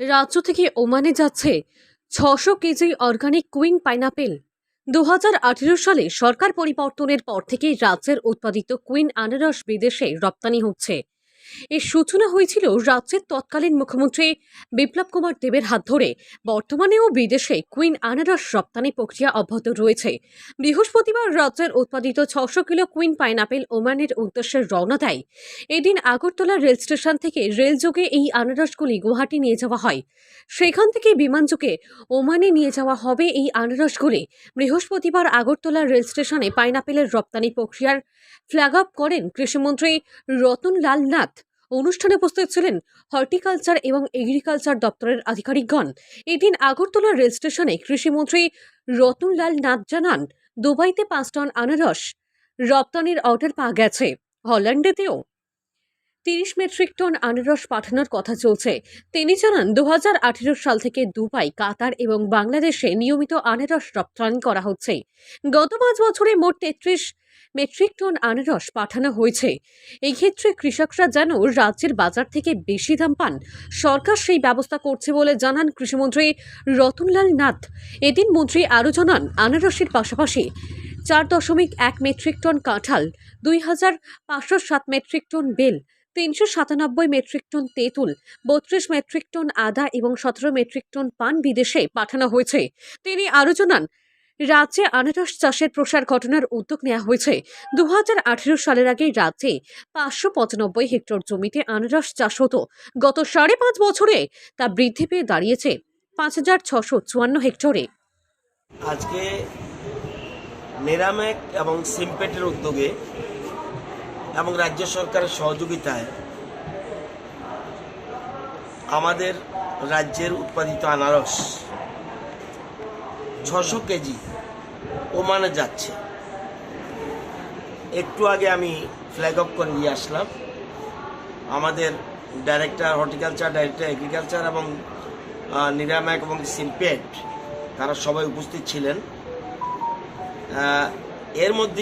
রাজ্য থেকে ওমানে যাচ্ছে ছশো কেজি অর্গানিক কুইং পাইনাপেল। দু হাজার সালে সরকার পরিবর্তনের পর থেকেই রাজ্যের উৎপাদিত কুইন আনারস বিদেশে রপ্তানি হচ্ছে। এর সূচনা হয়েছিল রাজ্যের তৎকালীন মুখ্যমন্ত্রী বিপ্লব কুমার দেবের হাত ধরে। বর্তমানেও বিদেশে কুইন আনারস রপ্তানি প্রক্রিয়া অব্যাহত রয়েছে। বৃহস্পতিবার রাজ্যের উৎপাদিত ছশো কিলো কুইন পাইনাপেল ওমানের উদ্দেশ্যে রওনা দেয়। এদিন আগরতলা রেল স্টেশন থেকে রেলযোগে এই আনারসগুলি গুয়াহাটি নিয়ে যাওয়া হয়। সেখান থেকে বিমানযোগে ওমানে নিয়ে যাওয়া হবে এই আনারসগুলি। বৃহস্পতিবার আগরতলা রেল স্টেশনে পাইনাপেলের রপ্তানি প্রক্রিয়ার ফ্ল্যাগ আপ করেন কৃষিমন্ত্রী রতনলাল নাথ। অনুষ্ঠানে উপস্থিত ছিলেন হর্টিকালচার এবং এগ্রিকালচার দপ্তরের আধিকারিকগণ। এদিন আগরতলা রেল স্টেশনে কৃষিমন্ত্রী রতনলাল নাথ জানান, দুবাইতে পাঁচ টন আনারস রপ্তানির অর্ডার পাওয়া গেছে। হল্যান্ডেতেও তিরিশ মেট্রিক টন আনারস পাঠানোর কথা চলছে। তিনি জানান দু হাজার আঠেরো সাল থেকে দুবাই, কাতার এবং বাংলাদেশে নিয়মিত আনারস রপ্তানি করা হচ্ছে। গত পাঁচ বছরে মোট তেত্রিশ মেট্রিক টন আনারস পাঠানো হয়েছে। এই ক্ষেত্রে কৃষকরা যেন রাজ্যের বাজার থেকে বেশি দাম পান। সরকার সেই ব্যবস্থা করছে বলে জানান কৃষিমন্ত্রী রতনলাল নাথ। এদিন মন্ত্রী আরও জানান, আনারসের পাশাপাশি চার দশমিক এক মেট্রিক টন কাঁঠাল, দুই হাজার পাঁচশো সাত মেট্রিক টন বেল, তিনশো সাতানব্বই মেট্রিক টন তেঁতুল, বত্রিশ মেট্রিক টন আদা এবং সতেরো মেট্রিক টন পান বিদেশে পাঠানো হয়েছে। তিনি আরও জানান রাজ্যে আনারস চাষের প্রসার ঘটনার উদ্যোগ নেওয়া হয়েছে। দু হাজার আঠেরো সালের আগে রাজ্যে পাঁচশো পঁচানব্বই হেক্টর জমিতে আনারস চাষ হতো। গত সাড়ে পাঁচ বছরে তা বৃদ্ধি পেয়ে দাঁড়িয়েছে পাঁচ হাজার ছশো চুয়ান্ন হেক্টরে। আজকে নেরামেক এবং সিমপেটের উদ্যোগে এবং রাজ্য সরকারের সহযোগিতায় আমাদের রাজ্যের উৎপাদিত আনারস ছশো কেজি ওমানে যাচ্ছে। একটু আগে আমি ফ্ল্যাগ অফ করে নিয়ে আসলাম। আমাদের ডাইরেক্টর হর্টিকালচার ডাইরেক্টর এগ্রিকালচার এবং নিরাময়ক এবং সিমপেট তারা সবাই উপস্থিত ছিলেন। এর মধ্যে